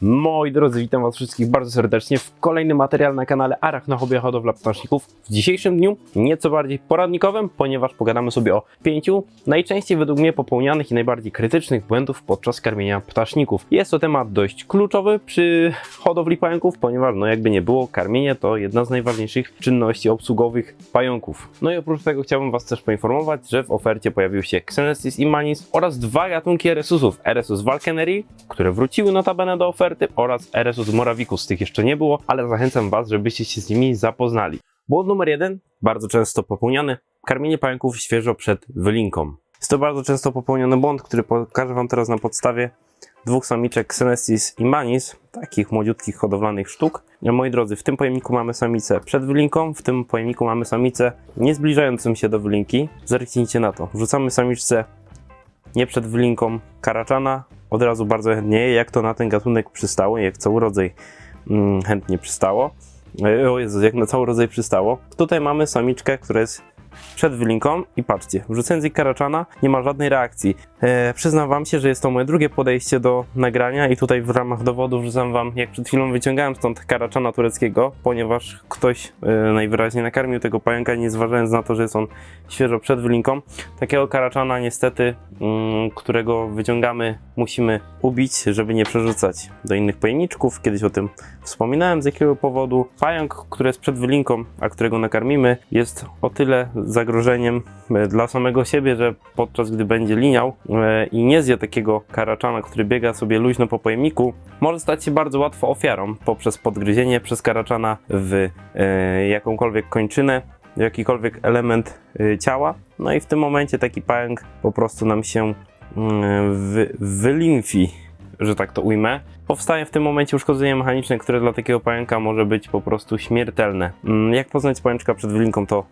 Moi drodzy, witam Was wszystkich bardzo serdecznie w kolejnym materiale na kanale Arachnohobia Hodowla Ptaszników. W dzisiejszym dniu nieco bardziej poradnikowym, ponieważ pogadamy sobie o pięciu najczęściej według mnie popełnianych i najbardziej krytycznych błędów podczas karmienia ptaszników. Jest to temat dość kluczowy przy hodowli pająków, ponieważ no jakby nie było, karmienie to jedna z najważniejszych czynności obsługowych pająków. No i oprócz tego chciałbym Was też poinformować, że w ofercie pojawił się Xenesys i Manis oraz dwa gatunki RSUsów. RSUs Valkeneri, które wróciły notabene do oferty oraz RSUs Moravicus. Tych jeszcze nie było, ale zachęcam Was, żebyście się z nimi zapoznali. Błąd numer jeden, bardzo często popełniany, karmienie pająków świeżo przed wylinką. Jest to bardzo często popełniony błąd, który pokażę Wam teraz na podstawie dwóch samiczek Xenesis i Manis, takich młodziutkich hodowlanych sztuk. Moi drodzy, w tym pojemniku mamy samicę przed wylinką, w tym pojemniku mamy samicę nie zbliżającą się do wylinki. Zerknijcie na to. Wrzucamy samiczce nie przed wylinką karaczana, od razu bardzo chętnie jak to na ten gatunek przystało, jak cały rodzaj mm, chętnie przystało. E, O jak na cały rodzaj przystało. Tutaj mamy samiczkę, która jest przed wylinką i patrzcie, wrzucając jej karaczana nie ma żadnej reakcji. E, przyznam wam się, że jest to moje drugie podejście do nagrania i tutaj w ramach dowodu wrzucam wam, jak przed chwilą wyciągałem stąd karaczana tureckiego, ponieważ ktoś e, najwyraźniej nakarmił tego pająka, nie zważając na to, że jest on świeżo przed wylinką. Takiego karaczana niestety, mm, którego wyciągamy, musimy ubić, żeby nie przerzucać do innych pojemniczków. Kiedyś o tym wspominałem, z jakiego powodu. Pająk, który jest przed wylinką, a którego nakarmimy, jest o tyle zagrożeniem e, dla samego siebie, że podczas gdy będzie liniał i nie zje takiego karaczana, który biega sobie luźno po pojemniku, może stać się bardzo łatwo ofiarą poprzez podgryzienie przez karaczana w e, jakąkolwiek kończynę, w jakikolwiek element e, ciała. No i w tym momencie taki pająk po prostu nam się mm, wy, wylimfi, że tak to ujmę. Powstaje w tym momencie uszkodzenie mechaniczne, które dla takiego pająka może być po prostu śmiertelne. Mm, Jak poznać pajączka przed wylinką, to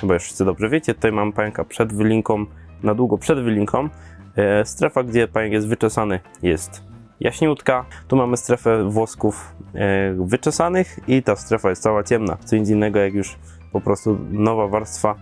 chyba już wszyscy dobrze wiecie. Tutaj mam pająka przed wylinką, na długo przed wylinką. E, strefa, gdzie pająk jest wyczesany, jest jaśniutka. Tu mamy strefę włosków e, wyczesanych i ta strefa jest cała ciemna. Co nic innego jak już po prostu nowa warstwa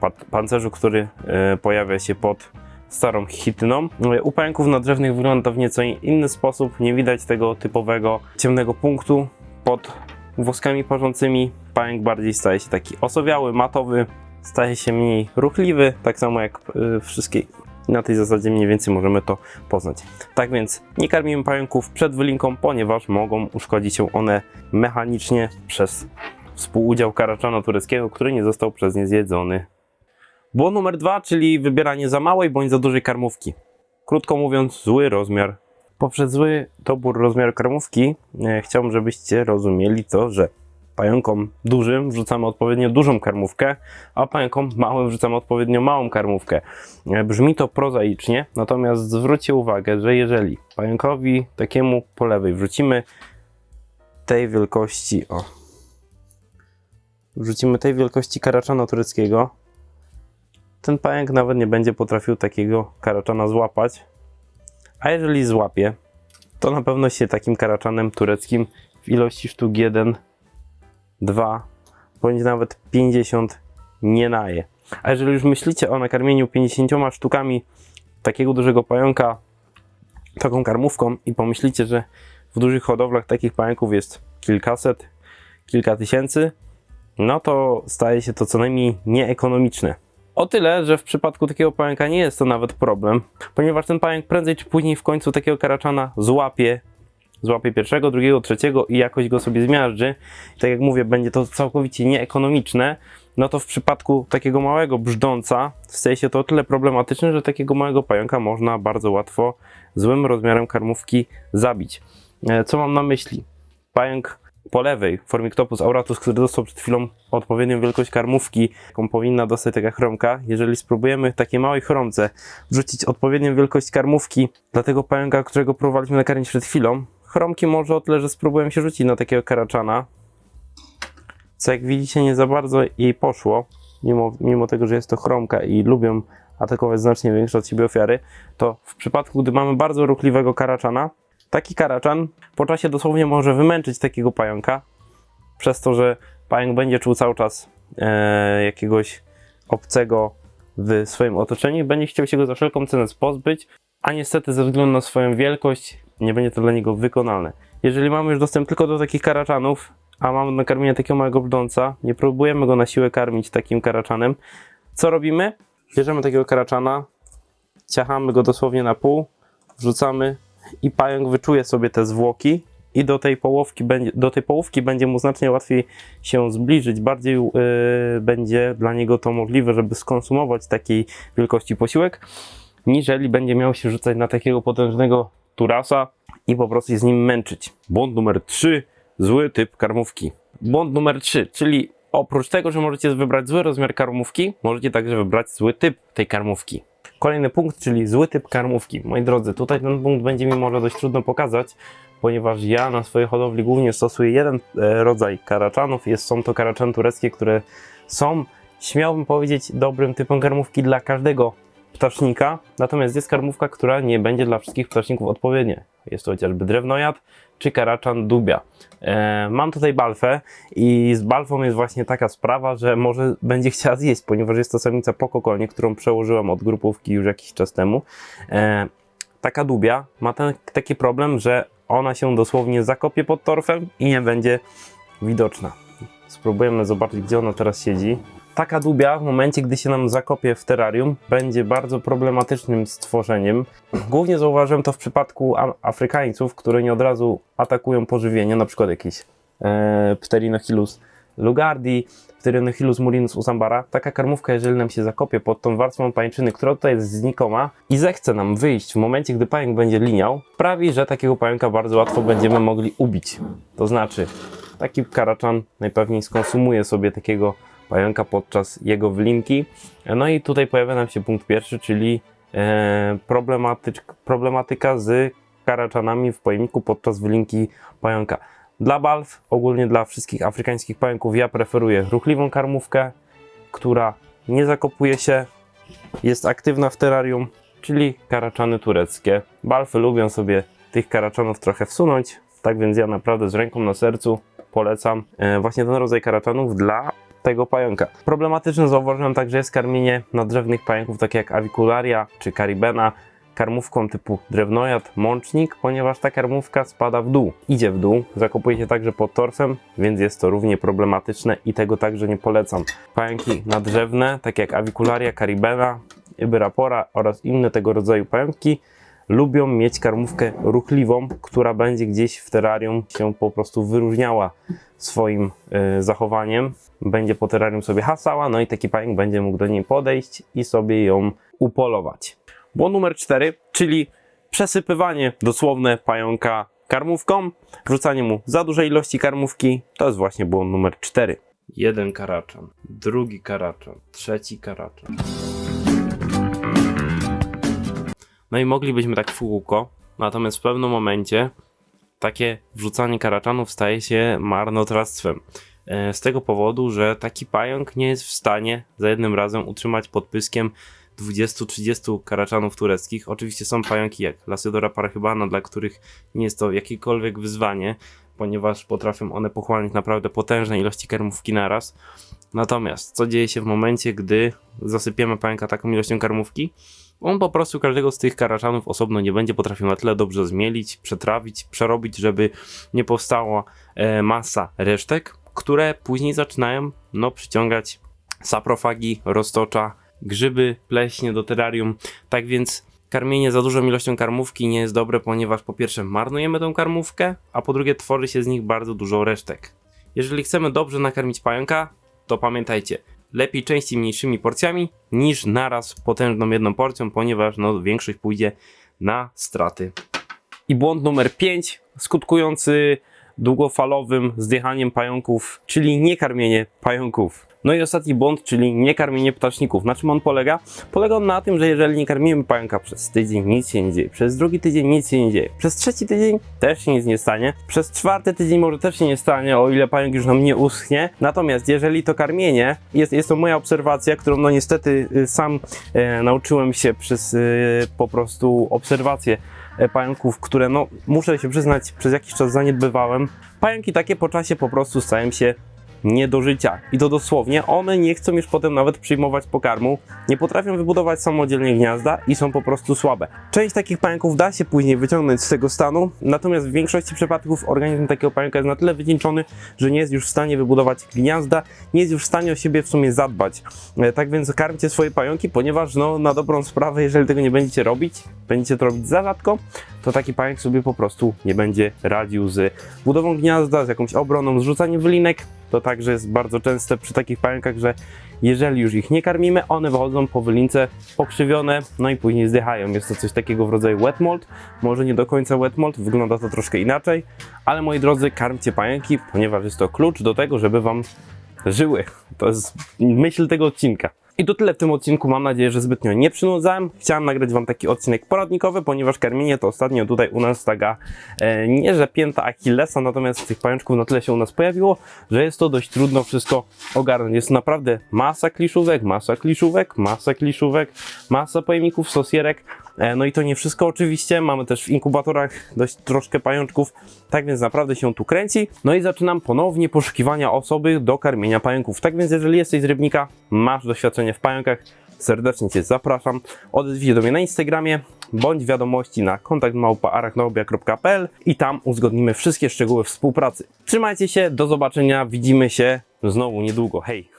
pa- pancerzu, który e, pojawia się pod starą chityną. U pająków nadrzewnych wygląda w nieco inny sposób. Nie widać tego typowego ciemnego punktu pod włoskami parzącymi. Pająk bardziej staje się taki osowiały, matowy, staje się mniej ruchliwy, tak samo jak e, wszystkie na tej zasadzie mniej więcej możemy to poznać. Tak więc nie karmimy pająków przed wylinką, ponieważ mogą uszkodzić się one mechanicznie przez współudział karaczana tureckiego, który nie został przez nie zjedzony. Błąd numer dwa, czyli wybieranie za małej bądź za dużej karmówki. Krótko mówiąc, zły rozmiar. Poprzez zły dobór rozmiaru karmówki e, chciałbym, żebyście rozumieli to, że pająkom dużym wrzucamy odpowiednio dużą karmówkę, a pająkom małym wrzucamy odpowiednio małą karmówkę. E, Brzmi to prozaicznie, natomiast zwróćcie uwagę, że jeżeli pająkowi takiemu po lewej wrzucimy tej wielkości, o, wrzucimy tej wielkości karaczana tureckiego, ten pająk nawet nie będzie potrafił takiego karaczana złapać. A jeżeli złapie, to na pewno się takim karaczanem tureckim w ilości sztuk 1, 2, bądź nawet 50 nie naje. A jeżeli już myślicie o nakarmieniu 50 sztukami takiego dużego pająka taką karmówką i pomyślicie, że w dużych hodowlach takich pająków jest kilkaset, kilka tysięcy, no to staje się to co najmniej nieekonomiczne. O tyle, że w przypadku takiego pająka nie jest to nawet problem, ponieważ ten pająk prędzej czy później w końcu takiego karaczana złapie, złapie pierwszego, drugiego, trzeciego i jakoś go sobie zmiażdży. Tak jak mówię, będzie to całkowicie nieekonomiczne, no to w przypadku takiego małego brzdąca staje się to o tyle problematyczne, że takiego małego pająka można bardzo łatwo złym rozmiarem karmówki zabić. E, Co mam na myśli? Pająk po lewej, Formictopus auratus, który dostał przed chwilą odpowiednią wielkość karmówki, jaką powinna dostać taka chromka, jeżeli spróbujemy takiej małej chromce wrzucić odpowiednią wielkość karmówki dla tego pająka, którego próbowaliśmy nakarmić przed chwilą, chromki może o tyle, że spróbujemy się rzucić na takiego karaczana, co jak widzicie nie za bardzo jej poszło, mimo, mimo tego, że jest to chromka i lubią atakować znacznie większe od siebie ofiary, to w przypadku, gdy mamy bardzo ruchliwego karaczana, taki karaczan po czasie dosłownie może wymęczyć takiego pająka, przez to, że pająk będzie czuł cały czas e, jakiegoś obcego w swoim otoczeniu i będzie chciał się go za wszelką cenę pozbyć, a niestety ze względu na swoją wielkość nie będzie to dla niego wykonalne. Jeżeli mamy już dostęp tylko do takich karaczanów, a mamy na karmienie takiego małego brzdąca, nie próbujemy go na siłę karmić takim karaczanem, co robimy? Bierzemy takiego karaczana, ciachamy go dosłownie na pół, wrzucamy i pająk wyczuje sobie te zwłoki i do tej połówki będzie, do tej połówki będzie mu znacznie łatwiej się zbliżyć, bardziej yy, będzie dla niego to możliwe, żeby skonsumować takiej wielkości posiłek, niżeli będzie miał się rzucać na takiego potężnego turasa i po prostu z nim męczyć. Błąd numer 3. Zły typ karmówki. Błąd numer 3, czyli oprócz tego, że możecie wybrać zły rozmiar karmówki, możecie także wybrać zły typ tej karmówki. Kolejny punkt, czyli zły typ karmówki. Moi drodzy, tutaj ten punkt będzie mi może dość trudno pokazać, ponieważ ja na swojej hodowli głównie stosuję jeden e, rodzaj karaczanów. Jest, są to karaczany tureckie, które są, śmiałbym powiedzieć, dobrym typem karmówki dla każdego ptasznika. Natomiast jest karmówka, która nie będzie dla wszystkich ptaszników odpowiednia. Jest to chociażby drewnojad czy karaczan dubia. E, mam tutaj balfę i z balfą jest właśnie taka sprawa, że może będzie chciała zjeść, ponieważ jest to samica po kokonie, którą przełożyłem od grupówki już jakiś czas temu. E, taka dubia ma ten, taki problem, że ona się dosłownie zakopie pod torfem i nie będzie widoczna. Spróbujemy zobaczyć, gdzie ona teraz siedzi. Taka dubia w momencie, gdy się nam zakopie w terrarium, będzie bardzo problematycznym stworzeniem. Głównie zauważyłem to w przypadku Afrykańców, które nie od razu atakują pożywienie, na przykład jakiś e, Pterinochilus lugardi, Pterinochilus murinus usambara. Taka karmówka, jeżeli nam się zakopie pod tą warstwą pańczyny, która tutaj jest znikoma i zechce nam wyjść w momencie, gdy pająk będzie liniał, sprawi, że takiego pająka bardzo łatwo będziemy mogli ubić. To znaczy, taki karaczan najpewniej skonsumuje sobie takiego pająka podczas jego wylinki. No i tutaj pojawia nam się punkt pierwszy, czyli e, problematyka z karaczanami w pojemniku podczas wylinki pająka. Dla balw, ogólnie dla wszystkich afrykańskich pająków, ja preferuję ruchliwą karmówkę, która nie zakopuje się, jest aktywna w terrarium, czyli karaczany tureckie. Balfy lubią sobie tych karaczanów trochę wsunąć, tak więc ja naprawdę z ręką na sercu polecam e, właśnie ten rodzaj karaczanów dla tego pająka. Problematyczne zauważyłem także jest karmienie nadrzewnych pająków, takie jak avicularia czy caribena, karmówką typu drewnojad, mącznik, ponieważ ta karmówka spada w dół, idzie w dół, zakopuje się także pod torfem, więc jest to równie problematyczne i tego także nie polecam. Pająki nadrzewne, takie jak avicularia, caribena, ibyrapora oraz inne tego rodzaju pająki, lubią mieć karmówkę ruchliwą, która będzie gdzieś w terrarium się po prostu wyróżniała swoim e, zachowaniem. Będzie po terrarium sobie hasała, no i taki pająk będzie mógł do niej podejść i sobie ją upolować. Błąd numer 4, czyli przesypywanie dosłowne pająka karmówką, wrzucanie mu za dużej ilości karmówki, to jest właśnie błąd numer 4. Jeden karaczan, drugi karaczan, trzeci karaczan. No i moglibyśmy tak w kółko, natomiast w pewnym momencie takie wrzucanie karaczanów staje się marnotrawstwem. E, Z tego powodu, że taki pająk nie jest w stanie za jednym razem utrzymać pod pyskiem 20-30 karaczanów tureckich. Oczywiście są pająki jak Lasiodora parachybana, dla których nie jest to jakiekolwiek wyzwanie, ponieważ potrafią one pochłaniać naprawdę potężne ilości karmówki naraz. Natomiast co dzieje się w momencie, gdy zasypiemy pająka taką ilością karmówki? On po prostu każdego z tych karaczanów osobno nie będzie potrafił na tyle dobrze zmielić, przetrawić, przerobić, żeby nie powstała e, masa resztek, które później zaczynają no, przyciągać saprofagi, roztocza, grzyby, pleśnie do terrarium. Tak więc karmienie za dużą ilością karmówki nie jest dobre, ponieważ po pierwsze marnujemy tą karmówkę, a po drugie tworzy się z nich bardzo dużo resztek. Jeżeli chcemy dobrze nakarmić pająka, to pamiętajcie, lepiej częściej mniejszymi porcjami niż naraz potężną jedną porcją, ponieważ no, większość pójdzie na straty. I błąd numer 5, skutkujący długofalowym zdychaniem pająków, czyli niekarmienie pająków. No i ostatni błąd, czyli niekarmienie ptaszników. Na czym on polega? Polega on na tym, że jeżeli nie karmimy pająka przez tydzień, nic się nie dzieje. Przez drugi tydzień nic się nie dzieje. Przez trzeci tydzień też się nic nie stanie. Przez czwarty tydzień może też się nie stanie, o ile pająk już nam nie uschnie. Natomiast jeżeli to karmienie, jest, jest to moja obserwacja, którą no niestety y, sam e, nauczyłem się przez y, po prostu obserwację e, pająków, które no muszę się przyznać przez jakiś czas zaniedbywałem. Pająki takie po czasie po prostu stają się nie do życia. I to dosłownie, one nie chcą już potem nawet przyjmować pokarmu, nie potrafią wybudować samodzielnie gniazda i są po prostu słabe. Część takich pająków da się później wyciągnąć z tego stanu, natomiast w większości przypadków organizm takiego pająka jest na tyle wycieńczony, że nie jest już w stanie wybudować gniazda, nie jest już w stanie o siebie w sumie zadbać. E, Tak więc karmcie swoje pająki, ponieważ no, na dobrą sprawę, jeżeli tego nie będziecie robić, będziecie to robić za rzadko, to taki pająk sobie po prostu nie będzie radził z budową gniazda, z jakąś obroną, z rzucaniem wylinek. To także jest bardzo częste przy takich pająkach, że jeżeli już ich nie karmimy, one wychodzą po wylince pokrzywione, no i później zdychają. Jest to coś takiego w rodzaju wet mold, może nie do końca wet mold, wygląda to troszkę inaczej, ale moi drodzy, karmcie pająki, ponieważ jest to klucz do tego, żeby wam żyły. To jest myśl tego odcinka. I to tyle w tym odcinku. Mam nadzieję, że zbytnio nie przynudzałem. Chciałem nagrać Wam taki odcinek poradnikowy, ponieważ karmienie to ostatnio tutaj u nas taka e, nie że pięta Achillesa, natomiast tych pajączków na tyle się u nas pojawiło, że jest to dość trudno wszystko ogarnąć. Jest naprawdę masa kliszówek, masa kliszówek, masa kliszówek, masa pojemników, sosierek. E, no i to nie wszystko oczywiście. Mamy też w inkubatorach dość troszkę pajączków, tak więc naprawdę się tu kręci. No i zaczynam ponownie poszukiwania osoby do karmienia pająków. Tak więc jeżeli jesteś z Rybnika, masz doświadczenie w pająkach, serdecznie Cię zapraszam. Odezwij się do mnie na Instagramie, bądź wiadomości na kontakt i tam uzgodnimy wszystkie szczegóły współpracy. Trzymajcie się, do zobaczenia, widzimy się znowu niedługo. Hej!